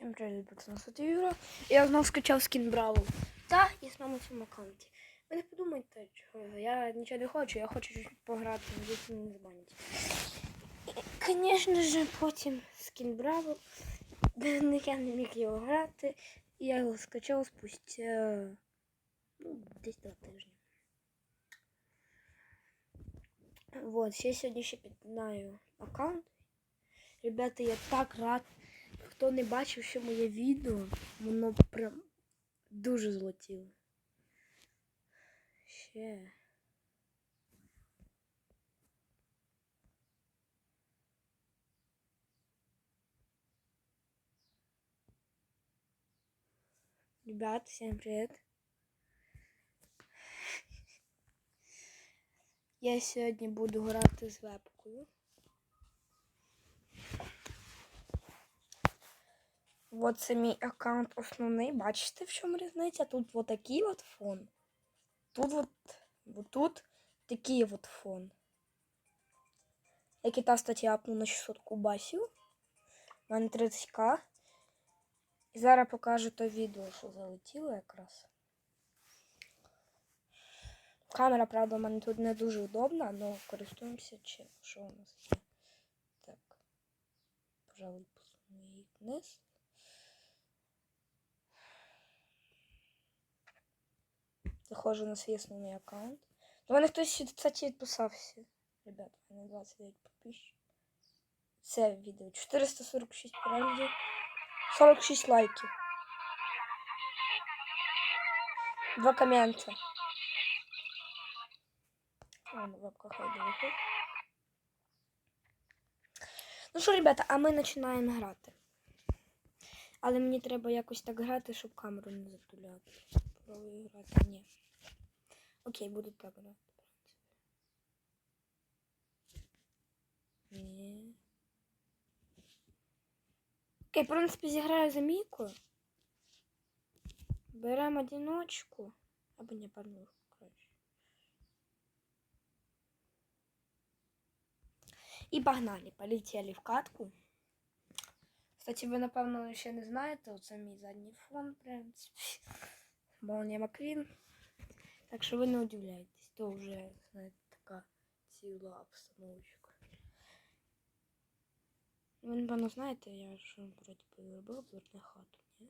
Всім привіт, пацани, це Юра. Я знов скачав скін Бравл. Та, і знову на цьому аккаунті. Ви не подумайте, чого я нічого не хочу, я хочу чуть пограти, мене не забанять. Звісно ж, потім скін Бравл. Я не міг його грати, я його скачав спустя ну, десь два тижні. Вот, ще сьогодні ще піднаю аккаунт. Ребята, я так рад. Хто не бачив ще моє відео, воно прям дуже злотіло. Ще. Ребят, всем привет. Я сьогодні буду грати з вебкою. Вот це мій аккаунт основний. Бачите, в чому різниця? Тут вот такий от фон. Тут вот, вот тут такий от фон. Як і та стаття апну на 600 кубасів. У мене 30к. І зараз покажу то відео, що залетіло якраз. Камера, правда, в мене тут не дуже удобна, але користуємося чим. Що у нас є? Так. Пожалуй, посуну її вниз. Заходжу на свій основний аккаунт. До мене хтось, кстати, відписався. Ребят, у мене 29 підписчиків. Це відео. 446 переглядів. 46 лайків. Два комента. Ладно, виходить. Ну що, ребята, а ми починаємо грати. Але мені треба якось так грати, щоб камеру не затуляти. Пробую грати. Ні. Окей, буду так грати. Ні. Окей, в принципі, зіграю за Міку. Беремо одиночку. Або не парнушку, коротше. І погнали, полетіли в катку. Кстати, ви, напевно, ще не знаєте, оце мій задній фон, в принципі. Молния Маквін. Так що ви не удивляйтесь, то вже, знаєте, така ціла обстановочка. Ви, напевно, знаєте, я ж вроді би робив обзор на хату, ні?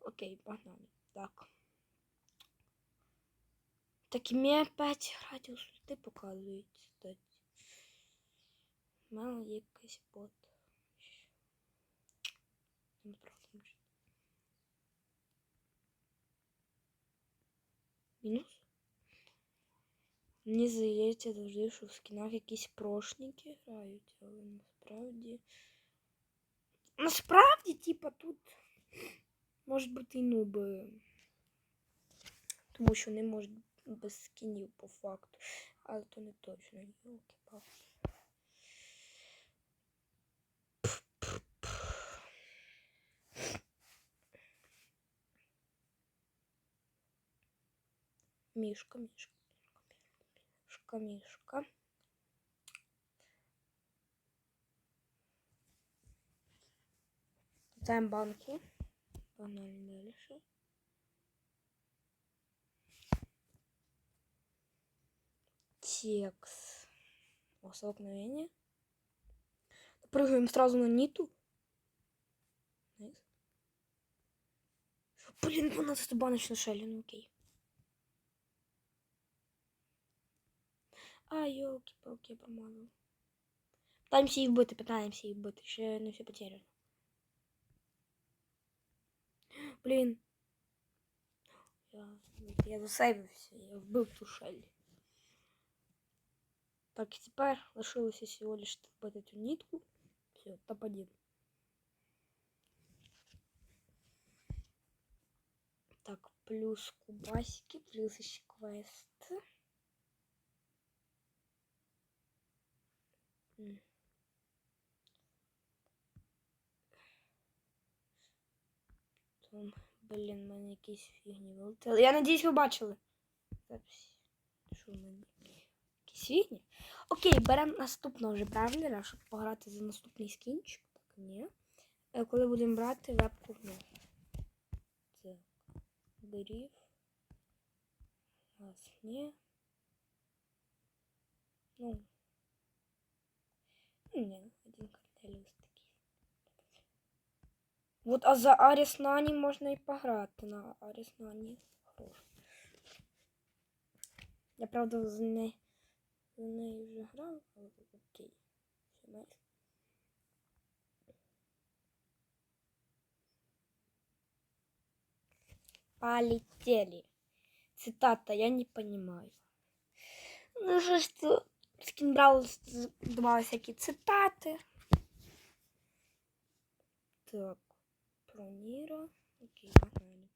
Окей, погнали. Так. Так і мені опять радіус ти показують, кстати. У мене є якийсь бот. Ну, Мінус? Мені здається завжди, що в скінах якісь прошники грають, але насправді. Насправді, типа, тут можуть бути і нуби. Тому що не можуть без скінів по факту. Але то не точно. Йолки Мишка, мишка, мишка, мишка. Ставим банки. Погнали дальше. Текс. О, столкновение. Прыгаем сразу на ниту. Блин, 12 баночный ну окей. А, йолки-палки, я промазав. Питаємося її вбити, питаємося її вбити. Ще не все потеряно. Блін. Я, я засейвився, я вбив ту шелі. Так, і тепер лишилося всього лиш вбити цю нитку. Все, топ-1. Так, плюс кубасики, плюс еще квест. Там, блін, в мене якісь фігні вилетіли. Я надіюсь, ви бачили. Що в мене? Якісь фігні? Окей, беремо наступного вже бравлера, щоб пограти за наступний скінчик. Так, ні. Е, Коли будемо брати вебку в ногу. Так. Гриф. Нас ні. Ну. ну, Ні, один картель ось такий. Вот, а за Аріс Нані можна і пограти на Аріс Нані. Хорош. Я правда з нею з нею вже грав, але окей. Все найс. Полетели. Цитата, я не понимаю. Ну, що ж то скінбрал давали всякі цитати. Так, Про Ніра. Окей, погнали.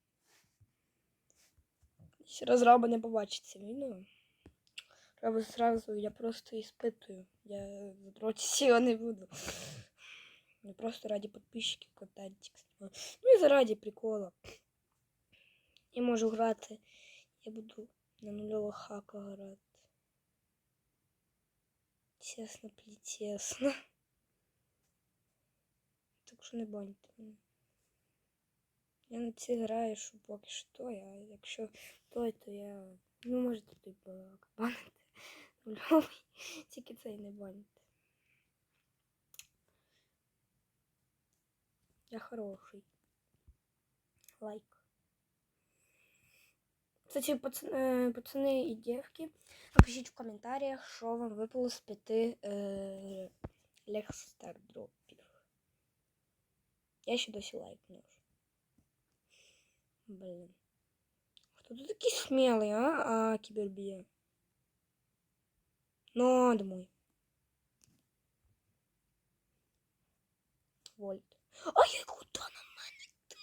Ще не побачить це відео. Треба зразу, я просто іспитую. Я в роті сіла не буду. Не просто раді підписчиків контентик. Ну і заради прикола. Я можу грати. Я буду на нульових хаках грати. Чесно, плітесно. Так що не баньте мене. Я на ці граю, що поки що а якщо той, то я. Ну, можете той балак банити. Нульовий. Тільки цей не банити. Я хороший. Лайк. Кстати, пацани, пацани і дівки, напишіть в коментарях, що вам випало з п'яти е, Лексстар дропів. Я ще досі лайкнув. Блін. Хто тут такий смілий, а? А, кібербія. Ну, домой. Вольт. Ай, куди на мене ти?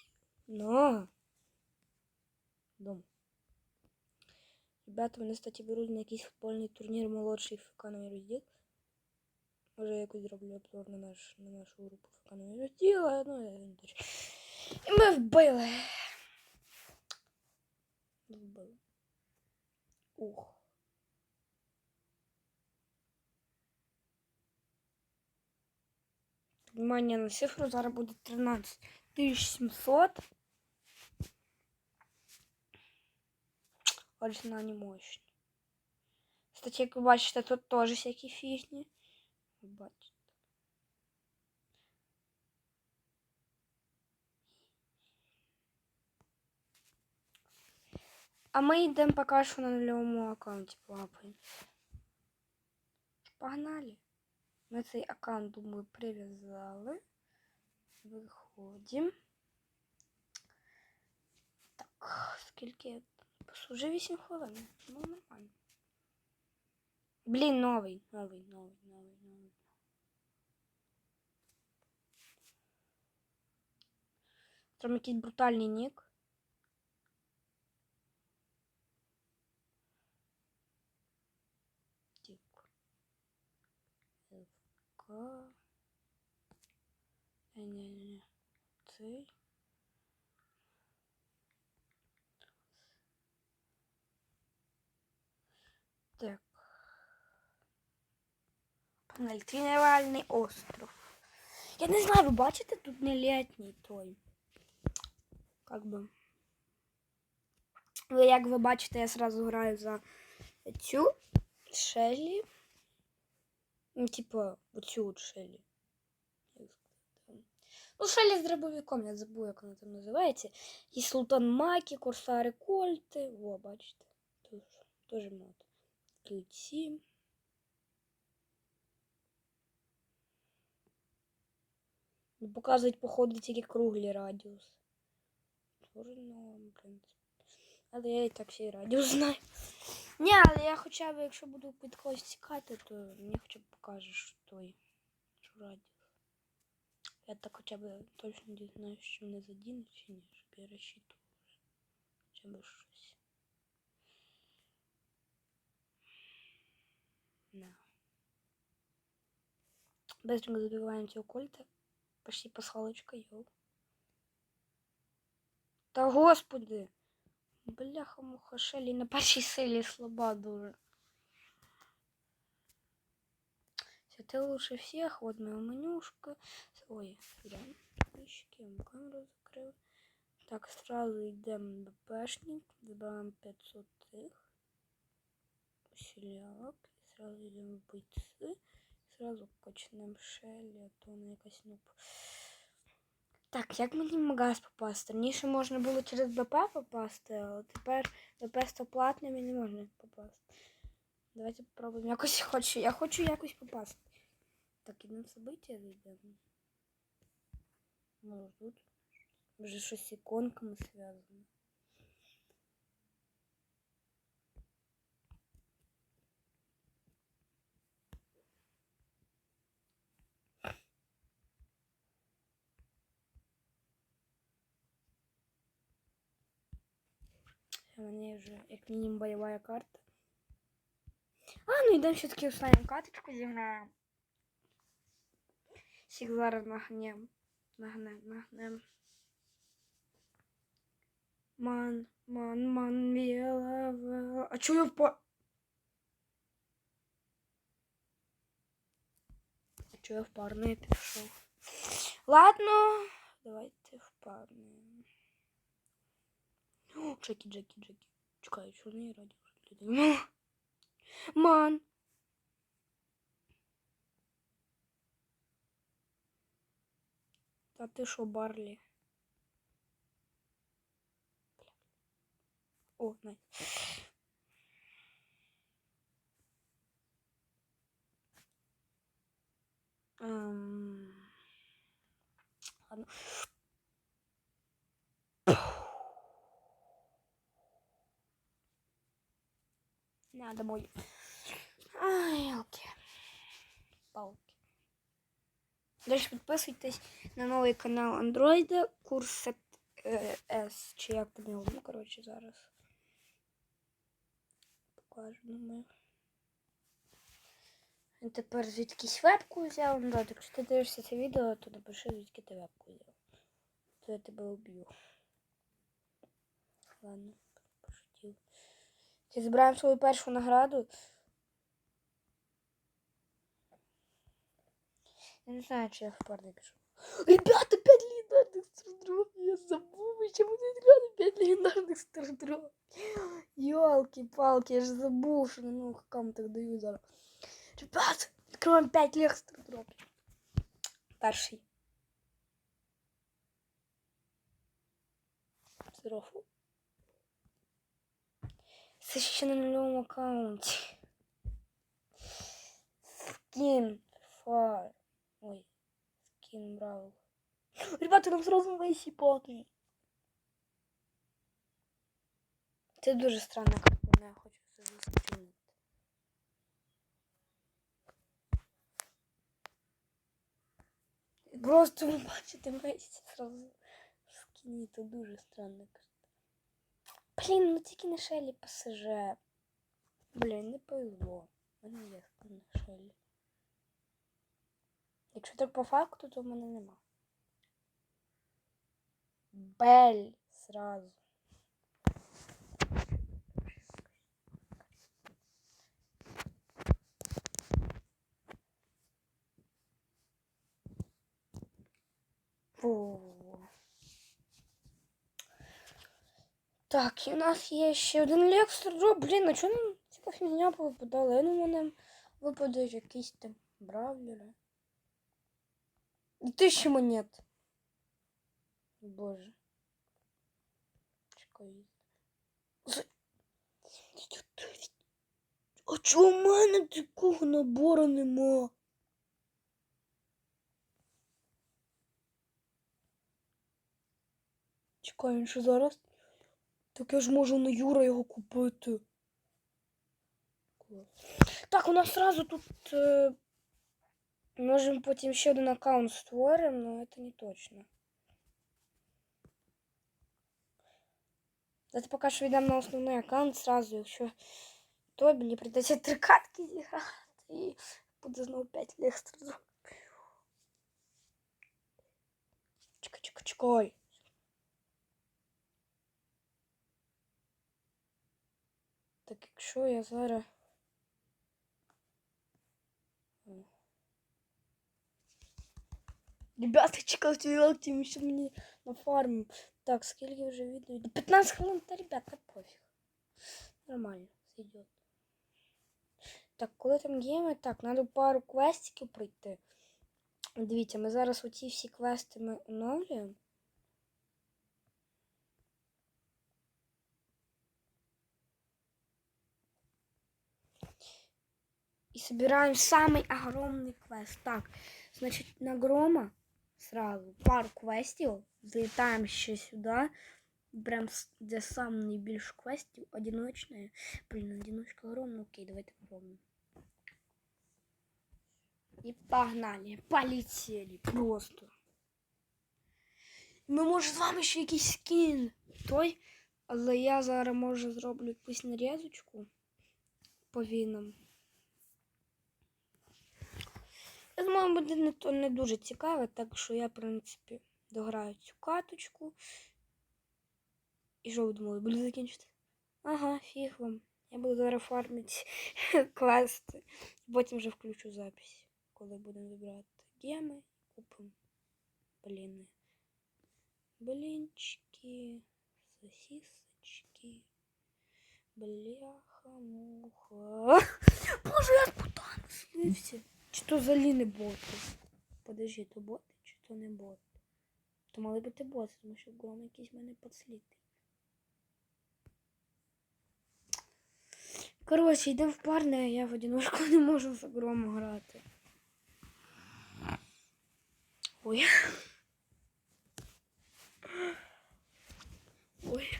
На. Дом. Ребята, вони, кстати, беруть на якийсь футбольний турнір молодший ФК новий розділ. Може, я якось зроблю обзор на, наш, на нашу групу ФК новий розділ, а, ну, я не дуже. І ми вбили. Вбили. Ух. Внимание на цифру, зараз буде 13 700. Оригінал не мощний. Кстати, як ви бачите, тут теж всякі фігні. Ви Бачите. А ми йдемо поки що на нульовому аккаунті плаваємо. Погнали. Ми цей аккаунт, думаю, прив'язали. Виходимо. Так, скільки я Послужи 8 хвилин. Ну, нормально. Блін, новий, новий, новий, новий, новий. Там якийсь брутальний нік. ФК. Не-не-не. Цей. Так. Панель. Остров. Я не знаю, ви бачите, тут не літній той. Как би. Як ви бачите, я сразу граю за цю Шелі. Ну, типа, оцю от Шелі. Ну, Шелі з дробовиком, я забув, як вона там називається. І Султан Макі, Корсари Кольти. Во, бачите. Тут теж мод. Ключі. Ну, Показують, походу, тільки круглі радіус. Тоже ну, в принципі. Але я і так всі радіус знаю. Ні, але я хоча б, якщо буду під когось цікати, то мені хоча б покажеш той що радіус. Я так хоча б точно дізнаюсь, що не задінуть чи ні, щоб я розчитував. Хоча б щось. Да. Быстренько забиваем эти кольта. Почти пасхалочка, йоу. Та господи! Бляха муха шелі на першій силі слаба дуже. Все, ты лучше всех. Вот моя менюшка. Ой, да. підписчики, я вам камеру закрив. Так, сразу йдемо БПшник, забираємо 500 тих. Усіляк. І сразу йдемо в бойці. Сразу качнемо шелі, а то вона якась нуб. Так, як мені в магаз попасти? Раніше можна було через БП попасти, але тепер БП стоплатним і не можна попасти. Давайте попробуємо. Якось хочу. Я хочу якось попасти. Так, ідемо в события зайдемо. Може тут. Може щось з іконками зв'язано. У мене вже як мінімум бойова карта. А, ну йдемо все-таки останню каточку зіграємо. Всіх зараз нагнем. Нагнем, нагнем. Ман, ман, ман, віла, вела. А чого я впа... А чого я в парне пішов? Ладно, давайте в парне. Джекі, Джекі, Джекі. Чекай, чорний радіо. Ну. Ман. Та ти що, Барлі? О, най. Ем... Ладно. На, домой. Ай, елки. Палки. Дальше підписуйтесь на новий канал Андроїда. Курс е, С. Чи як його, ну, коротше, зараз. Покажу ми. Він тепер звідкись вебку взяв. Ну, да, якщо ти дивишся це відео, то напиши, звідки ти вебку взяв. То я тебе уб'ю. Ладно. Ти збираємо свою першу награду. Я не знаю, чи я в парне пишу. Ребята, 5 легендарных стардропов. Я забыл, почему не ребята 5 легендарных стардропов. Ёлки-палки, я же забыл, что на новых аккаунтах даю зараз. Ребят, откроем 5 лег стардропов. Перший. Здорово. Це ще на новому аккаунті. Скин. Фар. Ой. Скин брал. Ребята, нам сразу весь потний. Це дуже странна картина, я хочу це зустрінути. Просто ви бачите весь сразу в скині, це дуже странна картина. Блін, ну тільки на шелі ПСЖ. Блін, не повезло. Мене є на шелі. Якщо так по факту, то в мене нема. Бель сразу. Фу. Так, і у нас є ще один лекстр дроп. Блін, а чого нам ця фігня повипадала? Я думаю, нам випадуть якісь там бравлери. І тисячі монет. Боже. Чекай. А чого в мене такого набору нема? Чекай, він що зараз? Так я ж можу на Юра його купити. Так, у нас сразу тут. Е... Можемо потім ще один аккаунт створимо, але це не точно. Давайте поки що йдемо на основний аккаунт сразу, якщо то мені прийдеться три катки зіграти і буде знову 5 лекстрів. Чекай, чекай, чекай. якщо я зараз. Ребята, чекайте, тим, що мені на фарму. Так, скільки вже відео? йде? 15 хвилин, та ребята, пофіг. Нормально, зайдет. Так, коли там гейми, так, треба пару квестиків пройти. Дивіться, ми зараз оці всі квести ми оновлюємо. Собираем самый огромный квест. Так, значит, на грома сразу пару квестів. Залітаємо ще сюди. Прям де сам найбільше квестів. Одиночне. Блін, одиночка огромна. Окей, давайте попробуем. І погнали. Полетели. Просто. Ми може з вами ще якийсь скін. Той. Але я зараз може зроблю якусь нарізочку по вінам. Я думаю, буде не, то не дуже цікаве, так що я, в принципі, дограю цю каточку. І що ви думали, буду закінчити? Ага, фіг вам. Я буду зараз фармити квести. Потім вже включу запись, коли будемо вибирати геми. Купимо бліни. Блінчики, сосисочки. Бляха, муха. Боже, я спутан. Чи то взагалі не боти? Подожди, то боти чи то не боти? То мали бути боти, тому що гром якийсь мене підслідний. Коротше, йдемо в парне, а я в одиночку не можу за громом грати. Ой. Ой.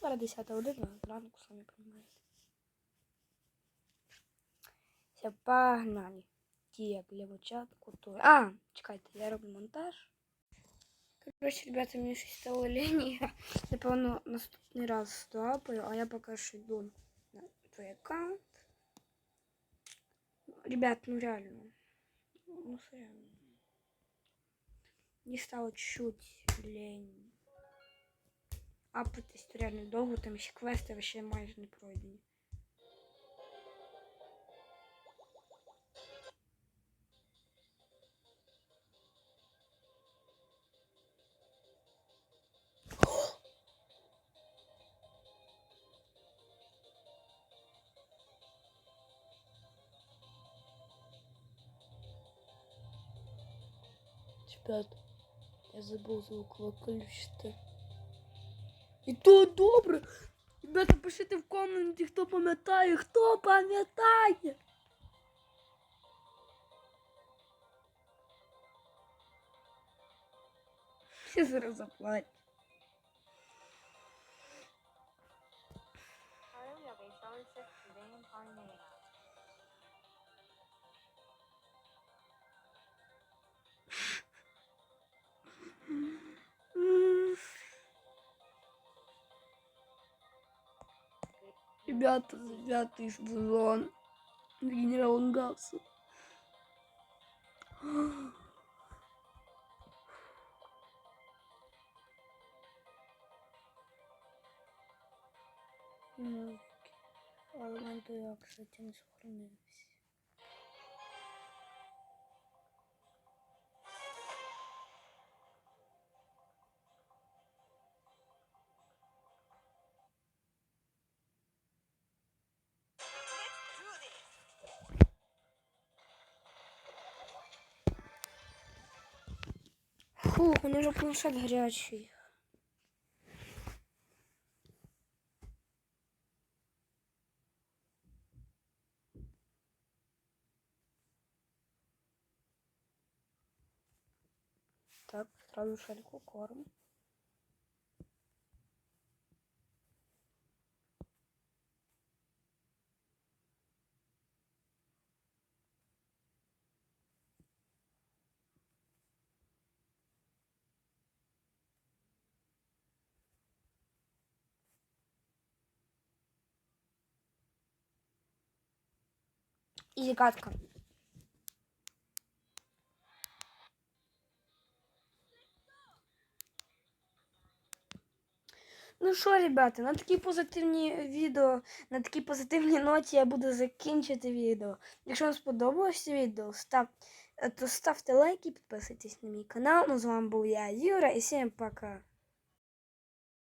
Зараз 10 година, ранку, самі розумієте. Все, погнали. Так, левочатку то. А, чекайте, я роблю монтаж. Короче, ребята, мені щось стало лені. Я, Напевно, наступний раз стопаю, а я поки що йду на твій аккаунт. Ребят, ну реально. Ну, реально. Не стало чуть лень. Апатись то реально довго, там ще квести вообще майже не пройдені. Ребят, я забув звук виключити. І то добре. Ребята, пишіть в коменті, хто пам'ятає, хто пам'ятає. Я зараз заплачу. Ребята, девятый сезон. Генерал Гавса. Музыки. Я, кстати, не сохранилась. Фух, у мене вже планшет гарячий. Так, сразу шальку корм. І катка. Ну що, ребята, на такій позитивній відео, на такій позитивній ноті я буду закінчити відео. Якщо вам сподобалось це відео, став, То ставте лайки, підписуйтесь на мій канал. Ну, з вами був я, Юра, і всім пока.